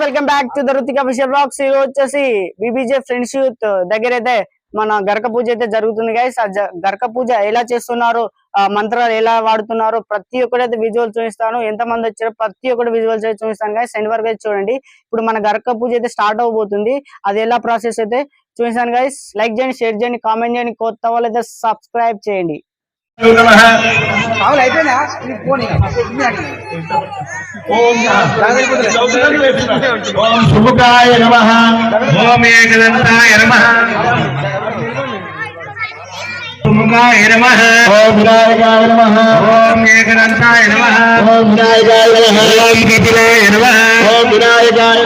Friends welcome back to the Ruthika official blogs. వచ్చేసి బీబీజే friends youth దగ్గర అయితే మన గరక పూజ అయితే జరుగుతుంది గైస్ ఆ గరక పూజ ఎలా చేస్తున్నారు? ఆ మంత్రాలు ఎలా వాడుతున్నారు? ప్రతి ఒక్కటి అయితే విజువల్ చూపిస్తాను. ఎంత మంది వచ్చారో ప్రతి ఒక్కటి విజువల్స్ అయితే చూపిస్తాను గైస్ సెండ్ వరకు అయితే చూడండి. ఇప్పుడు మన గరక పూజ అయితే స్టార్ట్ అవబోతుంది. అది ఎలా ప్రాసెస్ అయితే చూపిస్తాను గైస్ లైక్ చేయండి షేర్ చేయండి కామెంట్ చేయండి. కొత్త వాళ్ళు సబ్స్క్రైబ్ చేయండి. ఓం శుభకాయ నమ ఓం ఏకదంతాయ నమ సుముఖాయ నమ ఓం వినాయకాయ నమ ఓం ఏకదంతాయ నమ ఓం వినాయకాయ నమ ఓం కపిలాయ నమ ఓం వినాయకాయ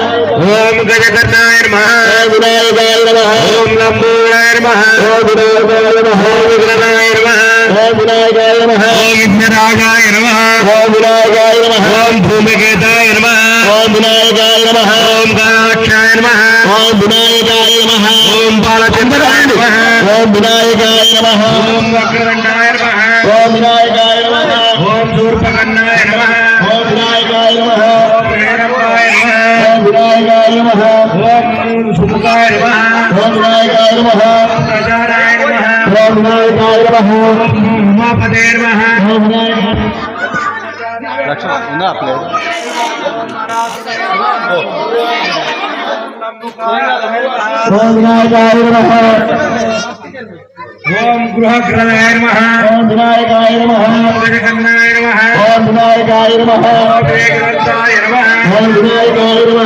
ఓం గజకర్ణాయ నమ ఓం వినాయకాయ నమ ఓం లంబోదరాయ నమ ఓం వినాయకాయ నమ ఓం విఘ్ననాయ నమ ఓం వినాయకాయ నమ ఓం విఘ్నరాజాయ నమ ఓం వినాయకాయ నమ ఓం భూమికేతాయ నమ ఓం వినాయకాయ నమ ఓం గణాక్షాయ నమ ఓం వినాయకాయ నమ ఓం బాలచంద్రాయ నమ ఓం వినాయకాయ నమ ఓం వక్రదండాయ నమ ఓం వినాయకాయ నమ ఓం శూర్పకర్ణాయ నమ ఓం వినాయకాయ నమ ఓం హేరంబాయ నమ ఓం వినాయకాయ నమ ఓం సుముఖాయ నమ ఓం వినాయకాయ నమ ప్రజారాయ నమ ఓం వినాయకాయ నమ ఓం ఉమాపదే నమ ఓం వినాయకాయ ఓం వినాయకాయ ఓం గృహగ్రహాయ నమ ఓం వినాయకాయ నమ ఓం గజకర్ణాయ నమ ఓం వినాయకాయ నమ ఓం ఏకదంతాయ నమ ఓం వినాయకాయ నమ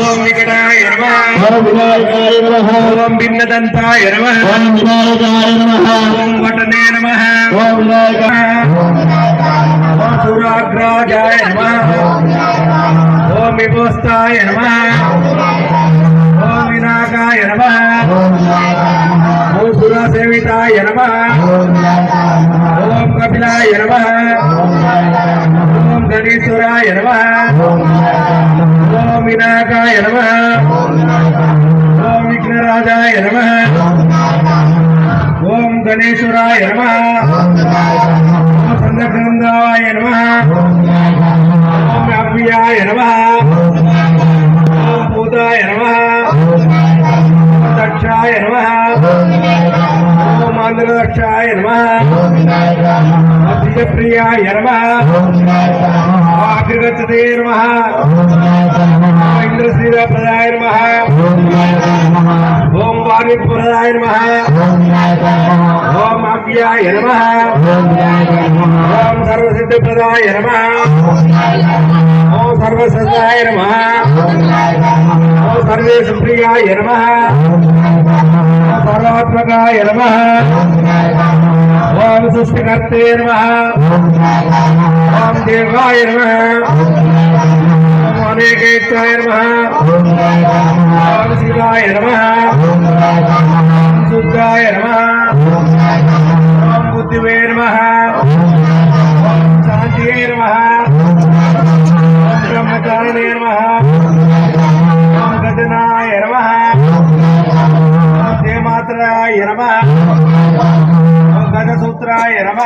ఓం నికటాయ నమ ఓం వినాయకాయ నమ ఓం భిన్నదంతాయ నమ ఓం వినాయకాయ నమ ఓం వటనే నమ ఓం వినాయకాయ ఓం సురాగ్రాజాయ నమ ఓం విభోస్తాయ నమ ఓం వినాకాయ నమ ఓం సురసేవితాయ నమ. ఓం కపిలాయ నమ. ఓం గణేశ్వరాయ నమ. ఓం వినాయకాయ నమ. ఓం విఘ్నరాజాయ నమ. ఓం గణేశ్వరాయ నమ. ఓం నమ. ఓం అభ్యాయ నమ. ఓం భూతాయ నమ. దక్షాయ నమ. ఓం ఆంధ్రదక్షాయ నమ ప్రియాయ నమ అగ్రగచ్చతే నమ ఇంద్రశ్రీరప్రదాయ నమ ఓం వాణిప్రదాయ నమ ఓం అవ్యాయ నమ ఓం సర్వసిద్ధిప్రదాయ నమ ఓం సర్వసిద్ధాయ నమ ఓం సర్వేషు ప్రియాయ నమ. ఓం సర్వాత్మకాయ నమ ఓం సృష్టికర్తే నమ. ఓం దేవాయ నమ. ఓం అనేకేత్యాయ నమ. ఓం శివాయ నమ. ఓం శుద్ధాయ నమ. ఓం బుద్ధివే నమ. ఓం శాంతియే నమ. ఓం సూత్రాయ నమ. గజ సూత్రాయ నమ.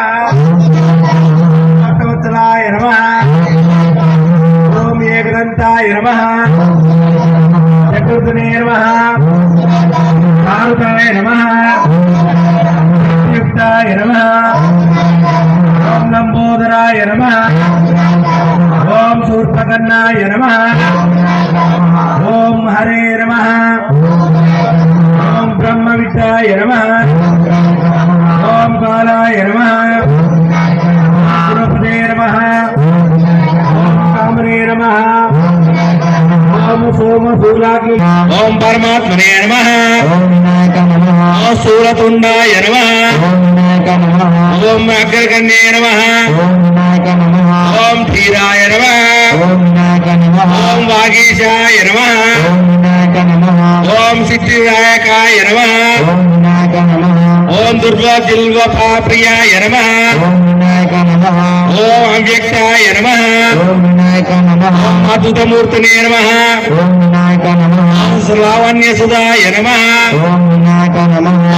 భక్తవత్సలాయ నమ. ఓం గ్రంథాయ నమ. చతుర్థనే నమ. కారుతాయ నమ. యుక్తాయ నమ. ఓం లంబోదరాయ నమ. ఓం సూర్పకన్నాయ నమ. ఓం హరే నమ. విద్యాయ నమ. ఓం కాలాయ నమ. గుణపదే నమ. ఓం కామనే నమ. ఓం సోమశూలాగ్ని ఓం పరమాత్మనే నమ. ఓం శూలతుండాయ నమ. ఓం అగ్రగణ్యే నమ. ఓం ధీరాయ నమ. ఓం వాగీశాయ నమ. ఓం సిద్ధిదాయకాయ నమ. ఓం దుర్గా జిల్వపా ప్రియాయ నమ। ఓం అవ్యక్తాయ నమ। ఓం అద్భుతమూర్తినే నమ। ఓం శ్రావణ్య సుధాయ నమ।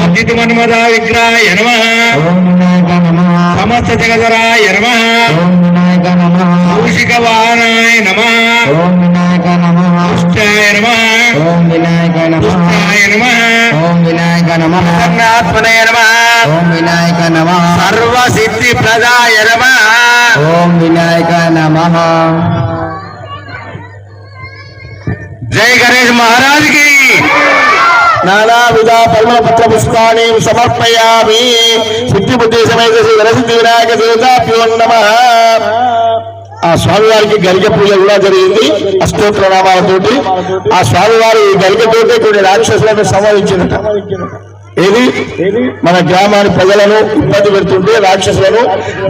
వర్జిత మన్మద విగ్రహాయ నమ। ఓం వినాయక నమః। సమస్త జగదరాయ నమ। ఓం వినాయక నమః। కౌశిక వాహనాయ నమ। ఓం సర్వ సిద్ధి ప్రదాయ నమ ఓం వినాయక నమః. జై గణేష్ మహారాజ్కి నానావిధ పద్మపత్ర పుష్పాణి సమర్పయామి. సిద్ధి బుద్ధి సమేత శ్రీ వరసిద్ధి వినాయక దేవతాభ్యో నమ. ఆ స్వామివారికి గరిక పూజ కూడా జరిగింది. అష్టోత్తర నామాలతోటి. ఆ స్వామివారి గరికతోటి కొన్ని రాక్షసులను సంహరించినట. ఏది? మన గ్రామాన్ని ప్రజలను ఇబ్బంది పెడుతుంటే రాక్షసులను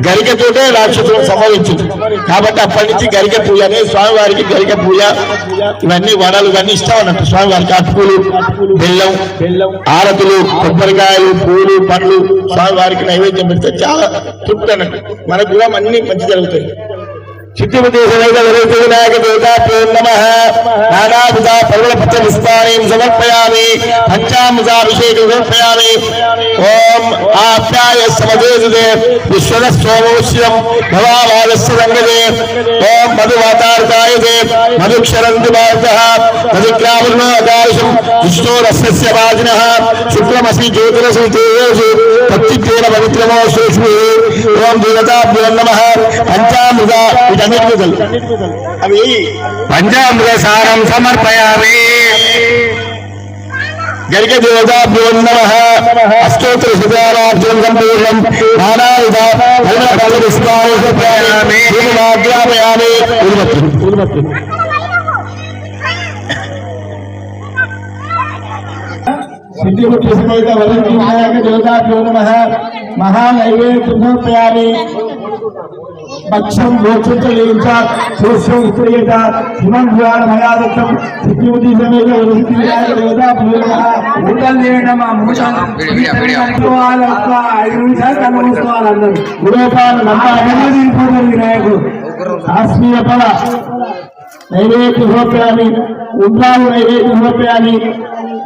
గరికతోటే రాక్షసులను సంహరించింది కాబట్టి అప్పటి నుంచి గరిక పూజ అనే స్వామివారికి గరిక పూజ ఇవన్నీ వనాలు ఇవన్నీ ఇష్టం అన్నట్టు. స్వామివారికి అటుకులు బెల్లం ఆరతులు కొబ్బరికాయలు పూలు పండ్లు స్వామివారికి నైవేద్యం పెడితే చాలా తృప్తి అన్నట్టు. మనకు కూడా అన్ని మంచి జరుగుతాయి. చిత్తిపతి సమేత విరహిత వినాయక దేవతాభ్యో నమ నానావిధ పర్వపత్ర పుష్పాణి సమర్పయామి పంచామృతాభిషేకం సమర్పయామి ఓం ఆప్యాయ సమదేశే విశ్వద సోమోశ్యం భవావాదస్య రంగదే ఓం మధువాతారకాయతే మధుక్షరంతి భారత మధుగ్రామృణో అకాశం విష్ణోరస్య వాజిన శుక్లమసి జ్యోతిరసి తేజసు పత్తిత్వేన పవిత్రమో సూక్ష్మి ఓం దేవతాభ్యో నమ పంచామృత వీటన్నిటి మీద అవి పంచామృత సారం సమర్పయామి. గరిక దేవతాభ్యో నమ అష్టోత్తర శతారార్థం సంపూర్ణం. నానావిధ పుష్పాణి సమర్పయామి పూర్ణమాగ్రామయామి పూర్వత్రి సిద్ధిముఖ్య సమేత వదంతి మోక్షించలేంచ సూక్ష్మం విక్రియత హిమం జ్ఞాన మయాదత్తం సిద్ధిముఖి సమేత వదంతి వినాయక దేవతాభ్యో నమ ఐదు నిమిషాలు కన్ను మూసుకోవాలన్నారు గురుపాలు నమ్మ వినాయకుడు. ఆత్మీయ ఫల నైవేద్య సమర్పయామి. ఉండాలు నైవేద్య సమర్పయామి.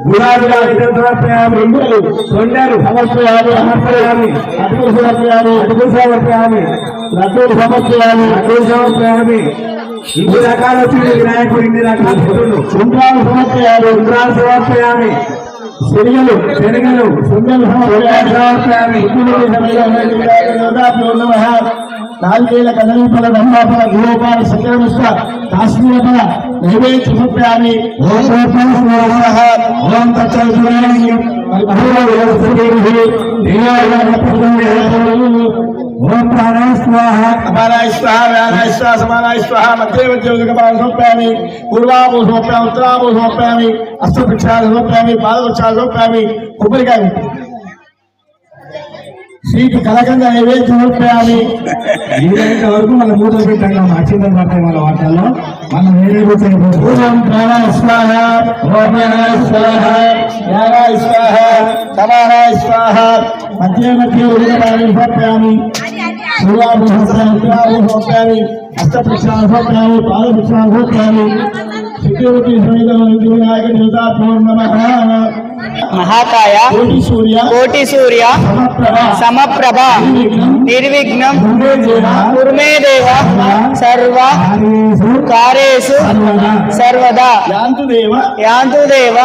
గులాబీగా సమర్పయామి ఇందులు తొండలు సమర్పయామి అటుకులు సమర్పయామి అటుకులు సమర్పయామి లడ్డూలు సమర్పయామి లడ్డూలు సమర్పయామి ఇన్ని రకాల వచ్చింది వినాయకుడు ఇన్ని రకాల ఫోటోలు ఉండ్రాలు సమర్పయామి ఉండ్రాలు సమర్పయామి శనిగలు శనగలు శనగలు సమర్పయామి సమయంలో నాలుగేళ్ళ కదలీఫల రంభాఫల గోపాల సకరమిష్ట కాశ్మీర ఫల నైవేద్య సమర్పయామి ఓం గోపాల ఓం తచ్చల్పురాణి ఓం ప్రాణాయ స్వాహ అపారాయ స్వాహ వ్యానాయ స్వాహ సమానాయ స్వాహ మధ్య మధ్య ఉదకపాల సమర్పయామి పూర్వాభూ సమర్పయామి ఉత్తరాభూ సమర్పయామి అష్టవృక్షాలు సమర్పయామి పాదవృక్షాలు సమర్పయామి కొబ్బరికాయ శ్రీకి కలకంద నైవేద్యం సమర్పయామి వీలైనంత వరకు మన మూటలు పెట్టంగా అక్షింతలు పడతాయి మన వాటిల్లో మనం వేరే ఓం ప్రాణాయ స్వాహ ఓం ప్రాణాయ స్వాహ జ్ఞానాయ స్వాహ సమానాయ స్వాహ. మధ్య మధ్య సమర్పయామి పాదవృక్షాలు సమర్పయామి సిద్ధివతి సమేత వినాయక దేవతాభ్యో నమః. మహాకాయ కోటి సూర్య కోటి సూర్య సమప్రభ సమప్రభ నిర్విఘ్నం కుర్మే దేవ సర్వ కార్యేషు సర్వదా యాంతు దేవ యాంతు దేవ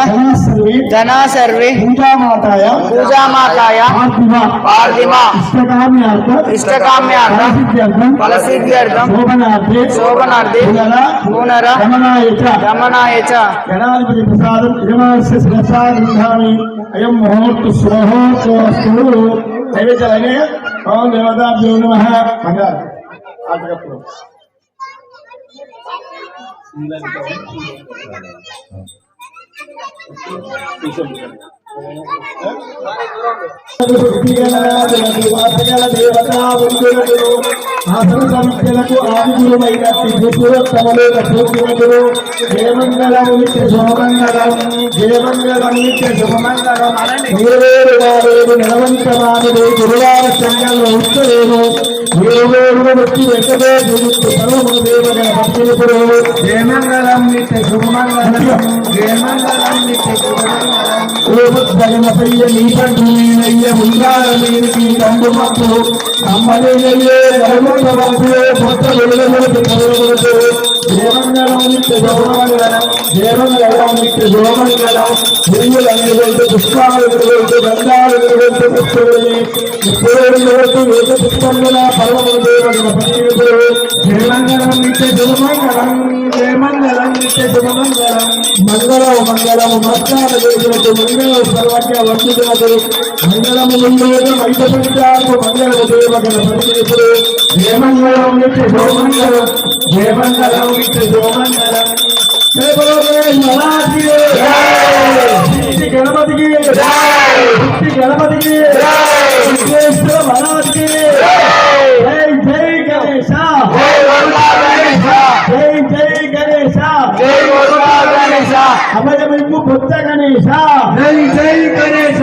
సర్వే జనా సర్వే పూజామాతాయ పూజామాతాయ పార్థివ పార్థిమ ఇష్టకామ్యార్థ ఇష్టకామ్యార్థ ఫలసిద్ధ్యర్థం ఫలసిద్ధ్యర్థం శోభనార్థే శోభనార్థే పునర పునర రమణాయ చ రమణాయ చ గణాధిపతి ప్రసాదం యజమానస్య శిరసాగృహామి అయం ముహూర్త స్వహోత్సవస్తు నైవేద్యాలనే ఓం దేవతాభ్యో నమః. బంగారు ఆటకప్పుడు ఆసన సమిత్యులకు ఆదిగురుమైన త్రిపురోత్తములు లక్ష్మీమంతులు జయమంగళం నిత్య శుభమంగళం జయమంగళం నిత్య శుభమంగళం ఏవేరు వారేడు నిలవంతమానది గురువార సంఘంలో ఉత్తరేను ఏవేరు వచ్చి వెంకటే గురుత్తు దేవగణ భక్తులు జయమంగళం నిత్య శుభమంగళం జయమంగళం నిత్య శుభమంగళం ఓపుత్సగనపయ్య నీ కంఠునయ్య ఉండాలనేది కండు మక్కులు అమ్మనయ్యే ధర్మవంతులే కొత్త వెలుగులకు కలుగుతూ దేవంగళం నిత్య గౌరవంగళం దేవంగళం పుష్పాలు వెలుగుతూ గంధాలు వెలుగుతూ పుష్పములని ఇప్పుడే వెలుగుతూ ఏక పుష్పముల పర్వములు నిత్య శుభమంగళం మంగళం మంగళం మంగళం సర్వజ్ఞ వందితులకు మంగళము ముందు మంగళ దేవగణ నిత్య నిత్య శుభమంగళం గణపతికి గణపతికి విశ్వేశ్వర మహారాజ్కి జై జై గణేశ జై జై గణేశ అభయమింపు బుద్ధ గణేశ జై జై గణేశ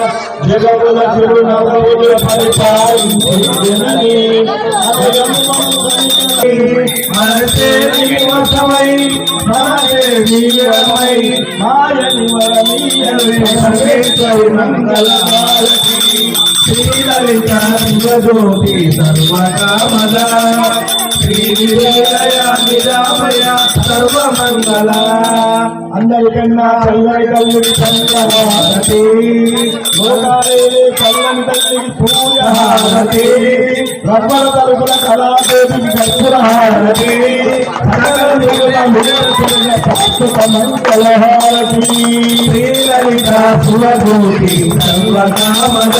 జగముల తిరునవ్వుల పరిపాలించి జనని మనసే నివసమై మనసే వీరమై మాయని వరమీయవే సర్వేశ్వరి మంగళ శ్రీలలిత శివజ్యోతి సర్వకామద శ్రీనిలయ నిరామయ సర్వమంగళ అందరికన్నా చల్లని తల్లి చంద్రహారతి లోకాలేవి చల్లని తల్లి పూజహారతి రబ్బల తలుపుల కళాదేవి కర్పూరహారతి మంగళహారతి శ్రీలలిత శివజ్యోతి సర్వకామద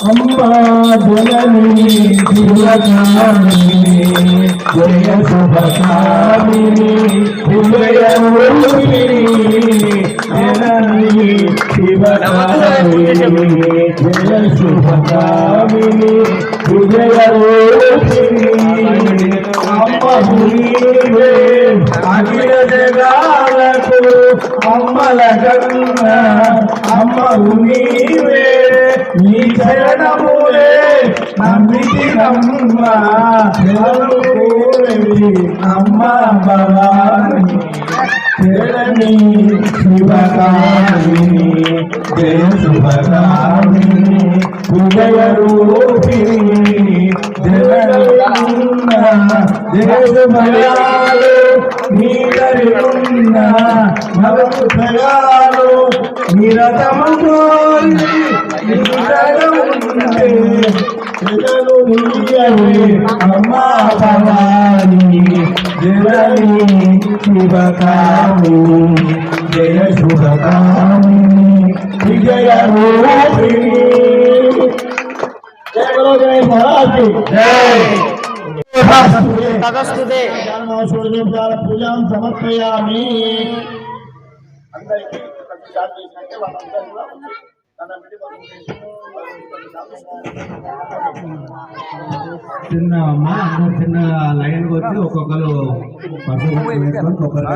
నయామయ సర్వమంగళ అమ్మా జనని దివ్యకామిని జయ శుభకామిని దివ్యరూపిణి జనని శివకామిని జయ శుభకామిని దివ్యరూపిణి అమ్మ నీవే అఖిల జగాలకు అమ్మల కన్న అమ్మ నీవే నీ చరణములే నమ్మితి నమ్మ అమ్మ భవాని శరణి శివకామిని జయ శుభకామిని విజయ రూపిణి జగన్న జయ శుభయాలు నీ నీదరున్న నవకు భయాలు నిరతము అమ్మా భవాని జగని శివకామిని జయ శుభకామిని విజయ రూపిణి జయ బలో గణేష్ మహారాజ్ పూజాం సమర్పయామి అందరికీ ప్రతిసారి చేసినట్టే వాళ్ళందరూ కూడా చిన్న అమ్మ చిన్న లైన్ వచ్చి ఒక్కొక్కరు పర్సన్ ఒక్కొక్కరు